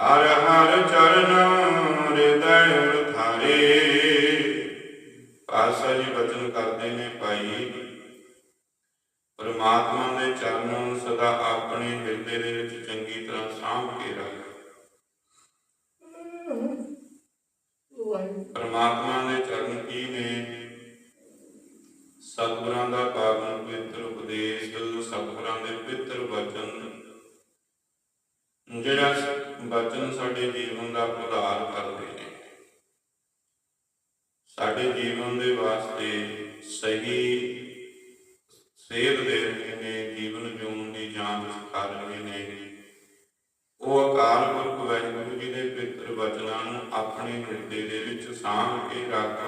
ਹਰ ਹਰ ਚਰਨ ਹਿਰਦੈ ਉਰਧਾਰੇ ਪਾਸਾ ਜੀ ਬਚਨ ਕਰਦੇ ਨੇ ਭਾਈ। ਪਰਮਾਤਮਾ ਦੇ ਚਰਨ ਸਦਾ ਆਪਣੇ ਹਿਰਦੇ ਦੇ ਵਿੱਚ ਚੰਗੀ ਤਰ੍ਹਾਂ ਸਾਂਭ ਕੇ ਰੱਖ। ਪਰਮਾਤਮਾ ਦੇ ਚਰਨ ਕੀ ਨੇ? ਸਤਿਗੁਰਾਂ ਦਾ ਪਾਵਨ ਪਵਿੱਤਰ ਉਪਦੇਸ਼, ਸਤਿਗੁਰਾਂ ਦੇ ਪਵਿੱਤਰ ਵਚਨ। ਜਿਹੜਾ ਵਚਨ ਸਾਡੇ ਜੀਵਨ ਦਾ ਉਧਾਰ ਕਰਦੇ ਨੇ। ਸਾਡੇ ਜੀਵਨ ਦੇ ਵਾਸਤੇ ਸਹੀ ਸੇਧ ਦੇ ਰਹੇ ਨੇ, ਜੀਵਨ ਜਿਉਣ ਦੀ ਜਾਂਚ ਸਿਖਾ ਰਹੇ ਨੇ। ਉਹ ਅਕਾਲ ਪੁਰਖ ਵਾਹਿਗੁਰੂ ਜੀ ਦੇ ਪਵਿੱਤਰ ਵਚਨਾਂ ਨੂੰ ਆਪਣੇ ਹਿਰਦੇ ਦੇ ਵਿੱਚ ਸਾਂਭ ਕੇ ਰੱਖ।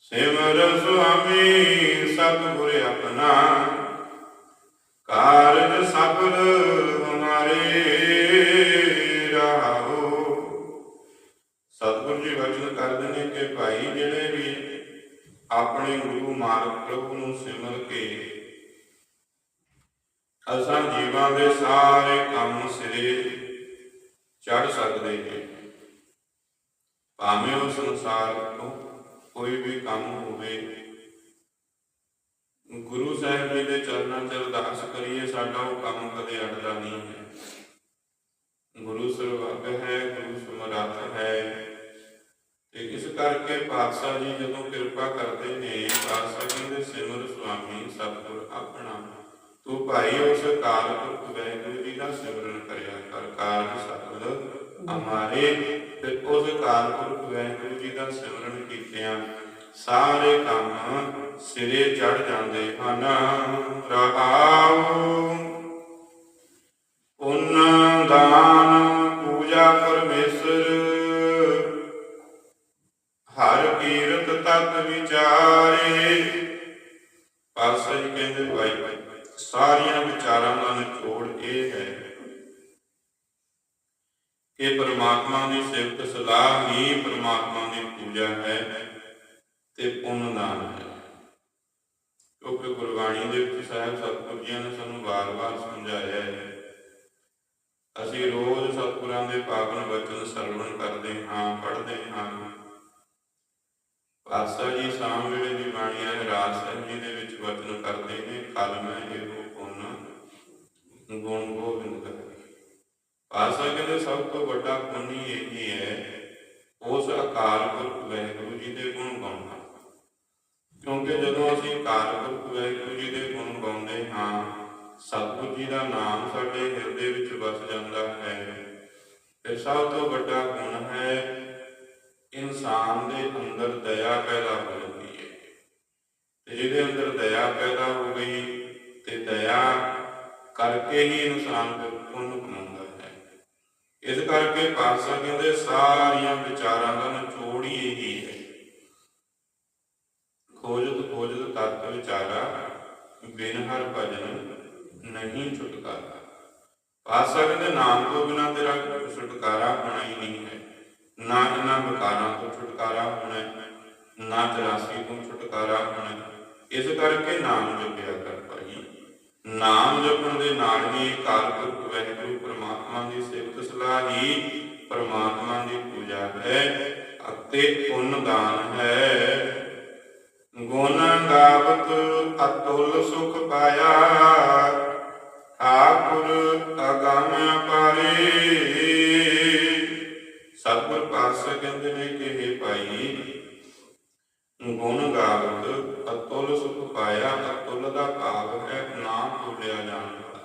ਸਿਮਰ ਸੁਆਮੀ, ਸਤਿਗੁਰ ਆਪਣਾ ਗੁਰੂ ਮਾਰਗ ਪ੍ਰਭੂ ਨੂੰ ਸਿਮਰ ਕੇ। ਅਸਾਂ ਜੀਵਾਂ ਦੇ ਸਾਰੇ ਕੰਮ ਸਿਰੇ ਚੜ ਸਕਦੇ ਨੇ। ਭਾਵੇਂ ਉਹ ਸੰਸਾਰ ਤੋਂ ਕੋਈ ਵੀ ਕੰਮ ਹੋਵੇ। ਗੁਰੂ ਸਾਹਿਬ ਜੀ ਦੇ ਚਰਨਾਂ 'ਚ ਅਰਦਾਸ ਕਰੀਏ, ਸਾਡਾ ਉਹ ਕੰਮ ਕਦੇ ਅੜਦਾ ਨਹੀਂ ਹੈ। ਗੁਰੂ ਸਰਵਗ ਹੈ, ਗੁਰੂ ਸਮਰੱਥ ਹੈ। ਤੇ ਇਸ ਕਰਕੇ ਪਾਤਸ਼ਾਹ ਜੀ ਜਦੋਂ ਕਿਰਪਾ ਕਰਦੇ ਨੇ, ਪਾਤਸ਼ਾਹ ਜੀ ਦੇ ਸਿਮਰ ਸੁਆਮੀ ਸਤਿਗੁਰ ਆਪਣਾ ਤੂੰ ਭਾਈ ਉਸ ਕਾਲ ਪੁਰਖ ਵਾਹਿਗੁਰੂ ਜੀ ਦਾ ਸਿਮਰਨ ਕਰਿਆ ਕਰ ਕਾਰਜ ਸਤਿਗੁਰ ਹਮਾਰੇ ਤੇ ਉਸ ਕਾਲ ਪੁਰਖ ਵਾਹਿਗੁਰੂ ਜੀ ਦਾ ਸਿਮਰਨ ਕੀਤਿਆਂ ਸਾਰੇ ਕੰਮ ਸਿਰੇ ਚੜ ਜਾਂਦੇ ਹਨ। ਰਹਾਉ ਪੁੰਨ ਦਾਨ ਕਿ ਪਰਮਾਤਮਾ ਦੀ ਸਿਫਤ, ਸਲਾਹ ਹੀ ਪਰਮਾਤਮਾ ਦੀ ਪੂਜਾ ਹੈ ਤੇ ਪੁੰਨ ਦਾਨ ਹੈ। ਕਿਉਂਕਿ ਗੁਰਬਾਣੀ ਦੇ ਵਿੱਚ ਸਾਹਿਬ ਸਤਿਗੁਰੂ ਜੀ ਨੇ ਸਾਨੂੰ ਵਾਰ-ਵਾਰ ਸਮਝਾਇਆ ਹੈ, ਅਸੀਂ ਰੋਜ਼ ਸਤਿਗੁਰਾਂ ਦੇ ਪਾਵਨ ਵਚਨ ਸਰਵਣ ਕਰ ਪਾਤਸ਼ਾਹ ਕਹਿੰਦੇ, ਸਭ ਤੋਂ ਵੱਡਾ ਪੁੰਨ ਹੀ ਇਹ ਹੈ, ਉਸ ਅਕਾਲ ਪੁਰਖ ਵਾਹਿਗੁਰੂ ਜੀ ਦੇ ਗੁਣ ਗਾਉਣਾ ਕਿਉਂਕਿ ਜਦੋਂ ਅਸੀਂ ਅਕਾਲ ਪੁਰਖ ਵਾਹਿਗੁਰੂ ਜੀ ਦੇ ਗੁਣ ਗਾਉਂਦੇ ਹਾਂ, ਸਤਿਗੁਰੂ ਜੀ ਦਾ ਨਾਮ ਸਾਡੇ ਹਿਰਦੇ ਵਿੱਚ ਵਸ ਜਾਂਦਾ ਹੈ। ਤੇ ਸਭ ਤੋਂ ਵੱਡਾ ਗੁਣ ਹੈ, ਇਨਸਾਨ ਦੇ ਅੰਦਰ ਦਇਆ ਪੈਦਾ ਹੋ ਜਾਂਦੀ ਹੈ। ਤੇ ਜਿਹਦੇ ਅੰਦਰ ਦਇਆ ਪੈਦਾ ਹੋ ਗਈ, ਤੇ ਦਇਆ ਕਰਕੇ ਹੀ ਇਨਸਾਨ ਪੁੰਨ ਕਮਾਉਂਦਾ ਇਸ ਕਰਕੇ ਪਾਤਸ਼ਾਹ ਕਹਿੰਦੇ ਸਾਰੀਆਂ ਵਿਚਾਰਾਂ ਦਾ ਨਿਚੋੜ ਹੀ ਇਹੀ ਹੈ। ਖੋਜਤ ਖੋਜਤ ਤਤ ਵਿਚਾਰਾ ਬਿਨ ਹਰ ਭਜਨ ਨਹੀਂ ਛੁਟਕਾਰਾ। ਪਾਤਸ਼ਾਹ ਕਹਿੰਦੇ ਨਾਮ ਤੋਂ ਬਿਨਾ ਤੇਰਾ ਛੁਟਕਾਰਾ ਹੋਣਾ ਹੀ ਨਹੀਂ ਹੈ। ਨਾ ਇਹਨਾਂ ਵਿਕਾਰਾਂ ਤੋਂ ਛੁਟਕਾਰਾ ਹੋਣਾ ਹੈ, ਨਾ 84 ਤੋਂ ਛੁਟਕਾਰਾ ਹੋਣਾ ਹੈ। ਇਸ ਕਰਕੇ ਨਾਮ ਜਪਿਆ ਕਰ ਭਾਈ। ਨਾਮ ਜਪਣ ਦੇ ਨਾਲ ਹੀ ਕਾਲ ਪ੍ਰਮਾਤਮਾ ਦੀ ਪੂਜਾ ਹੈ ਅਤੇ ਪੁੰਨ ਦਾਨ ਹੈ। ਗੁਣ ਗਾਵਤ ਅਤੁਲ ਸੁਖ ਪਾਇਆ, ਠਾਕੁਰ ਅਗਮ ਪਾਰੇ। ਸਤਿਗੁਰ ਪਾਤਸ਼ਾਹ ਕਹਿੰਦੇ ਨੇ ਕਿ ਇਹ ਭਾਈ, ਗੁਣ ਗਾਵਤ ਅਤੁਲ ਸੁਖ ਪਾਇਆ, ਅਤੁਲ ਦਾ ਭਾਵ ਹੈ ਨਾਮ ਭੁੱਲਿਆ ਜਾਣ ਵਾਲਾ।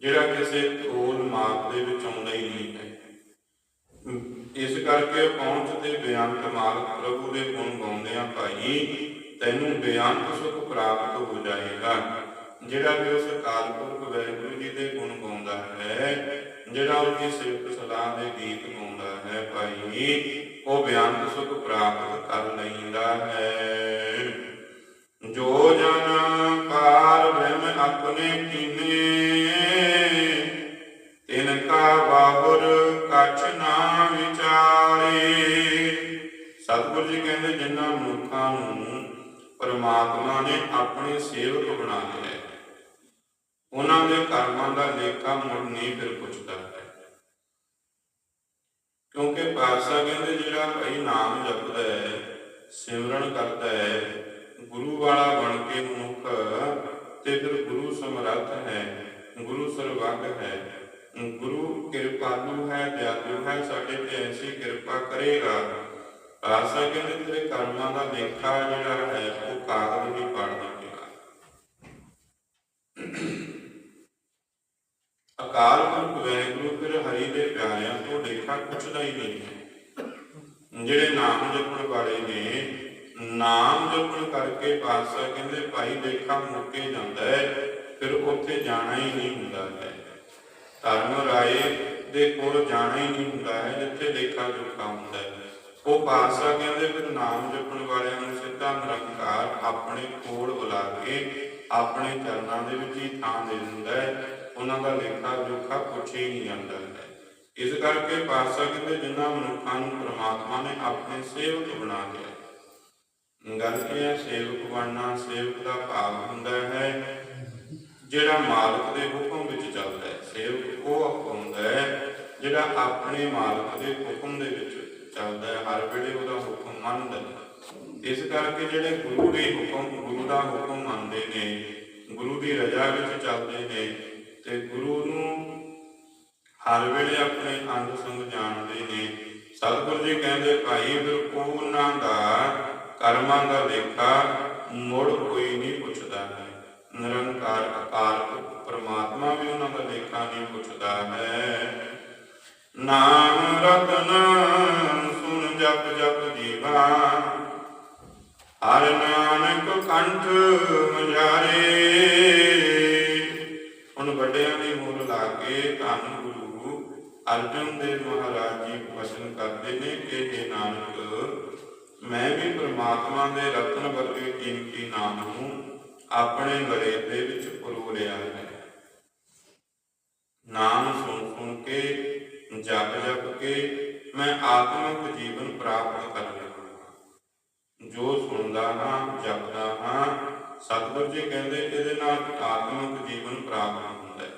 ਜਿਹੜਾ ਕਿਸੇ ਤੋਲ ਮਾਪ ਦੇ ਵਿੱਚ ਆਉਂਦਾ ਹੀ ਨਹੀਂ। ਇਸ ਕਰਕੇ ਪਹੁੰਚ ਤੇ ਬੇਅੰਤ ਮਾਲਕ ਪ੍ਰਭੂ ਦੇ ਗੁਣ ਗਾਉਂਦਿਆਂ ਭਾਈ, ਤੈਨੂੰ ਬੇਅੰਤ ਸੁਖ ਪ੍ਰਾਪਤ ਹੋ ਜਾਏਗਾ। ਜਿਹੜਾ ਵੀ ਉਸ ਅਕਾਲ ਪੁਰਖ ਵਾਹਿਗੁਰੂ ਜੀ ਦੇ ਗੁਣ ਗਾਉਂਦਾ ਹੈ, ਜਿਹੜਾ ਉਹਦੀ ਸਿਫਤ ਸਲਾਹ ਦੇ ਗੀਤ ਗਾਉਂਦਾ ਹੈ ਭਾਈ, ਉਹ ਬੇਅੰਤ ਸੁਖ ਪ੍ਰਾਪਤ ਕਰ ਲੈਂਦਾ ਹੈ। ਜੋ ਜਨ ਪਾਰ ਬ੍ਰਹਮ ਆਪਣੇ ਕੀਨੇ ਵਿਚਾਰੇ ਸਤਿਗੁਰੂ ਜੀ ਕਹਿੰਦੇ, ਜਿਨ੍ਹਾਂ ਮਨੁੱਖਾਂ ਨੂੰ ਪਰਮਾਤਮਾ ਨੇ ਆਪਣੇ ਸੇਵਕ ਬਣਾ ਲਿਆ ਹੈ, ਉਹਨਾਂ ਦੇ ਕਰਮਾਂ ਦਾ ਲੇਖਾ ਮੁੜ ਨਹੀਂ ਫਿਰ ਪੁੱਛਦਾ ਕਿਉਂਕਿ ਪਾਤਸ਼ਾਹ ਕਹਿੰਦੇ, ਜਿਹੜਾ ਭਾਈ ਨਾਮ ਜਪਦਾ ਹੈ, ਸਿਮਰਨ ਕਰਦਾ ਹੈ, ਗੁਰੂ ਵਾਲਾ ਬਣ ਕੇ ਮਨੁੱਖ, ਤੇ ਫਿਰ ਗੁਰੂ ਸਮਰੱਥ ਹੈ, ਗੁਰੂ ਸਰਵੱਗ ਹੈ ਗੁਰੂ ਕਿਰਪਾਲੂ ਹੈ ਦਿਆਲੂ ਹੈ, ਸਾਡੇ ਤੇ ਐਸੀ ਕਿਰਪਾ ਕਰੇਗਾ। ਪਾਤਸ਼ਾਹ ਕਹਿੰਦੇ, ਤੇਰੇ ਕਰਮਾਂ ਦਾ ਲੇਖਾ ਜਿਹੜਾ ਹੈ, ਉਹ ਕਾਗਜ਼ ਵੀ ਪੜ ਦੇਗਾ ਅਕਾਲ ਪੁਰਖ ਵੈਗੁਰੂ ਫਿਰ ਹਰੀ ਦੇ ਪਿਆਰਿਆਂ ਤੋਂ ਲੇਖਾ ਪੁੱਛਦਾ ਹੀ ਨਹੀਂ ਹੈ। ਜਿਹੜੇ ਨਾਮ ਜਪਣ ਵਾਲੇ ਨੇ, ਨਾਮ ਜਪਣ ਕਰਕੇ ਪਾਤਸ਼ਾਹ ਕਹਿੰਦੇ, ਭਾਈ ਲੇਖਾ ਮੁੱਕੇ ਜਾਂਦਾ ਹੈ, ਫਿਰ ਉੱਥੇ ਜਾਣਾ ਹੀ ਨਹੀਂ ਹੁੰਦਾ ਹੈ। ਧਰਮ ਰਾਏ ਦੇ ਕੋਲ ਜਾਣਾ ਹੀ ਨਹੀਂ ਹੁੰਦਾ ਹੈ, ਜਿੱਥੇ ਲੇਖਾ ਜੋਖਾ ਹੁੰਦਾ ਹੈ। ਉਹ ਪਾਤਸ਼ਾਹ ਕਹਿੰਦੇ, ਫਿਰ ਨਾਮ ਜਪਣ ਵਾਲਿਆਂ ਨੂੰ ਸਿੱਧਾ ਨਿਰੰਕਾਰ ਆਪਣੇ ਕੋਲ ਬੁਲਾ ਕੇ ਆਪਣੇ ਚਰਨਾਂ ਦੇ ਵਿੱਚ ਹੀ ਥਾਂ ਦੇ ਦਿੰਦਾ ਹੈ। ਉਹਨਾਂ ਦਾ ਲੇਖਾ ਜੋਖਾ ਪੁੱਛੇ ਨਹੀਂ ਜਾਂਦਾ ਹੈ। ਇਸ ਕਰਕੇ ਪਾਤਸ਼ਾਹ ਕਹਿੰਦੇ, ਜਿਨ੍ਹਾਂ ਮਨੁੱਖਾਂ ਨੂੰ ਪ੍ਰਮਾਤਮਾ ਨੇ ਆਪਣੇ ਸੇਵਕ ਬਣਾ ਲਿਆ ਗੱਲ ਇਹ ਹੈ, ਸੇਵਕ ਬਣਨਾ ਸੇਵਕ ਦਾ ਭਾਵ ਹੁੰਦਾ ਹੈ, ਜਿਹੜਾ ਮਾਲਕ ਦੇ ਹੁਕਮ ਵਿੱਚ ਚੱਲਦਾ ਹੈ ਸੇਵਕ ਉਹ ਹੁੰਦਾ ਹੈ ਜਿਹੜਾ ਆਪਣੇ ਮਾਲਕ ਦੇ ਹੁਕਮ ਦੇ ਵਿੱਚ ਚੱਲਦਾ ਹੈ, ਹਰ ਵੇਲੇ ਉਹਦਾ ਹੁਕਮ ਮੰਨਦਾ ਇਸ ਕਰਕੇ ਜਿਹੜੇ ਗੁਰੂ ਦੇ ਹੁਕਮ, ਗੁਰੂ ਦਾ ਹੁਕਮ ਮੰਨਦੇ ਨੇ, ਗੁਰੂ ਦੀ ਰਜ਼ਾ ਵਿੱਚ ਚੱਲਦੇ ਨੇ, ਤੇ ਗੁਰੂ ਨੂੰ ਹਰ ਵੇਲੇ ਆਪਣੇ ਅੰਗ ਸੰਗ ਜਾਣਦੇ ਨੇ। ਸਤਿਗੁਰੂ ਜੀ ਕਹਿੰਦੇ, ਭਾਈ ਫਿਰ ਉਹਨਾਂ ਦਾ ਕਰਮਾਂ ਦਾ ਲੇਖਾ ਮੁੜ ਕੋਈ ਨਹੀਂ ਪੁੱਛਦਾ ਹੈ। ਨਿਰੰਕਾਰ ਅਕਾਲ ਪੁਰਖ ਵੀ ਉਹਨਾਂ ਦਾ ਲੇਖਾ ਨਹੀਂ ਪੁੱਛਦਾ ਹੈ। ਨਾਮ ਰਤਨ ਸੁਨ ਜਪ ਜਪ ਜੀਵਾ ਹਰ ਨਾਨਕ ਕੰਠ ਮਝਾਰੇ। ਹੁਣ ਵੱਡਿਆਂ ਦੀ ਮੂਲ ਲਾ ਕੇ ਧੰਨ ਗੁਰੂ ਅਰਜਨ ਦੇਵ ਮਹਾਰਾਜ ਜੀ ਵਚਨ ਕਰਦੇ ਨੇ ਕਿ ਇਹ ਨਾਨਕ, ਮੈਂ ਵੀ ਪ੍ਰਮਾਤਮਾ ਦੇ ਰਤਨ ਵਰਗੇ ਕੀਮਤੀ ਨਾਮ ਨੂੰ ਆਪਣੇ ਗਲੇ ਦੇ ਵਿੱਚ ਪਰੋ ਲਿਆ ਹੈ। ਨਾਮ ਸੁਣ ਸੁਣ ਕੇ ਜਪ ਜਪ ਕੇ ਮੈਂ ਆਤਮਿਕ ਜੀਵਨ ਪ੍ਰਾਪਤ ਕਰ ਲਿਆ ਜੋ ਸੁਣਦਾ ਹਾਂ, ਜਪਦਾ ਹਾਂ, ਸਤਿਗੁਰੂ ਜੀ ਕਹਿੰਦੇ ਇਹਦੇ ਨਾਲ ਆਤਮਿਕ ਜੀਵਨ ਪ੍ਰਾਪਤ ਹੁੰਦਾ ਹੈ।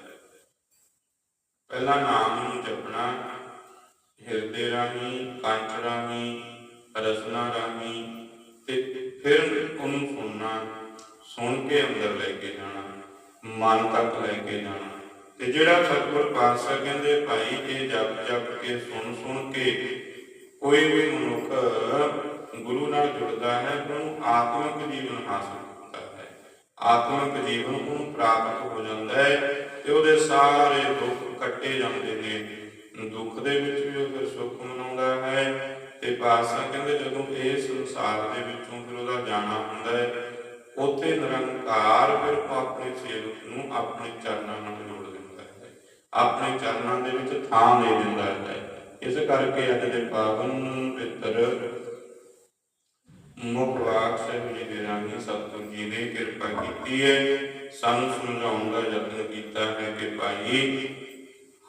ਪਹਿਲਾ ਨਾਮ ਨੂੰ ਜਪਣਾ, ਹਿਰਦੇ ਰਾਹੀਂ, ਕੰਠ ਰਾਹੀਂ, ਰਸਨਾ ਰਾਹੀਂ ਤੇ ਫਿਰ ਉਹਨੂੰ ਸੁਣਨਾ, ਸੁਣ ਕੇ ਅੰਦਰ ਲੈ ਕੇ ਜਾਣਾ, ਮਨ ਤੱਕ ਲੈ ਕੇ ਜਾਣਾ। ਤੇ ਜਿਹੜਾ ਸਤਿਗੁਰ ਪਾਤਸ਼ਾਹ ਕਹਿੰਦੇ ਭਾਈ ਇਹ ਜਪ ਜਪ ਕੇ, ਸੁਣ ਸੁਣ ਕੇ ਕੋਈ ਵੀ ਮਨੁੱਖ ਗੁਰੂ ਨਾਲ ਜੁੜਦਾ ਹੈ, ਉਹਨੂੰ ਆਤਮਿਕ ਜੀਵਨ ਹਾਸਲ ਹੁੰਦਾ ਹੈ। ਆਤਮਿਕ ਜੀਵਨ ਉਹਨੂੰ ਪ੍ਰਾਪਤ ਹੋ ਜਾਂਦਾ ਹੈ ਤੇ ਉਹਦੇ ਸਾਰੇ ਦੁੱਖ ਕੱਟੇ ਜਾਂਦੇ ਨੇ। ਦੁੱਖ ਦੇ ਵਿੱਚ ਵੀ ਉਹ ਫਿਰ ਸੁੱਖ ਮਨਾਉਂਦਾ ਹੈ ਤੇ ਪਾਤਸ਼ਾਹ ਕਹਿੰਦੇ ਜਦੋਂ ਇਹ ਸੰਸਾਰ ਦੇ ਵਿੱਚੋਂ ਫਿਰ ਉਹਦਾ ਜਾਣਾ ਹੁੰਦਾ ਹੈ, ਉੱਥੇ ਨਿਰੰਕਾਰ ਫਿਰ ਆਪਣੇ ਸੇਵਕ ਨੂੰ ਆਪਣੇ ਚਰਨਾਂ ਨਾਲ ਜੋੜ ਆਪਣੇ ਚਰਨਾਂ ਦੇ ਵਿੱਚ ਥਾਂ ਦੇ ਦਿੰਦਾ ਹੈ। ਇਸ ਕਰਕੇ ਅੱਜ ਦੇ ਪਾਵਨ ਪਿੱਤਰ ਮੁਖ ਵਾਕ ਸਾਹਿਬ ਜੀ ਦੇ ਰਾਹੀਂ ਸਤਿਗੁਰੂ ਜੀ ਨੇ ਕਿਰਪਾ ਕੀਤੀ ਹੈ। ਸਾਨੂੰ ਸਮਝਾਉਣ ਦਾ ਯਤਨ ਕੀਤਾ ਹੈ ਕਿ ਭਾਈ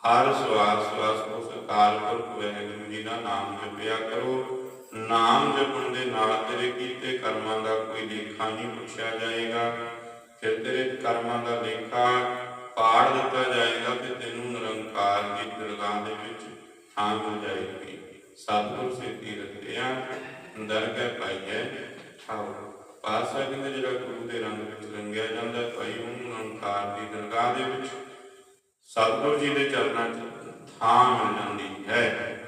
ਹਰ ਸਵਾਸ ਸਵਾਸ ਉਸ ਅਕਾਲ ਪੁਰਖ ਵਾਹਿਗੁਰੂ ਜੀ ਦਾ ਨਾਮ ਜਪਿਆ ਕਰੋ। ਨਾਮ ਜਪਣ ਦੇ ਨਾਲ ਤੇਰੇ ਕੀਤੇ ਕਰਮਾਂ ਦਾ ਕੋਈ ਲੇਖਾ ਨਹੀਂ ਪੁੱਛਿਆ ਜਾਏਗਾ। ਫਿਰ ਤੇਰੇ ਕਰਮਾਂ ਦਾ ਲੇਖਾ ਪਾੜ ਦਿੱਤਾ ਜਾਏਗਾ ਤੇ ਤੈਨੂੰ ਨਿਰੰਕਾਰ ਦੀ ਦਰਗਾਹ ਦੇ ਵਿੱਚ ਥਾਂ ਮਿਲ ਜਾਏਗੀ। ਸਤਿਗੁਰ ਸੇਤੀ ਰੱਖਿਆ ਦਰਗਾਹ ਪਾਈਏ ਆਓ ਪਾਸਾ ਕਹਿੰਦੇ ਜਿਹੜਾ ਗੁਰੂ ਦੇ ਰੰਗ ਵਿੱਚ ਰੰਗਿਆ ਜਾਂਦਾ ਹੈ, ਭਾਈ ਉਹਨੂੰ ਨਿਰੰਕਾਰ ਦੀ ਦਰਗਾਹ ਦੇ ਵਿੱਚ ਸਤਿਗੁਰ ਜੀ ਦੇ ਚਰਨਾਂ 'ਚ ਥਾਂ ਮਿਲ ਜਾਂਦੀ ਹੈ।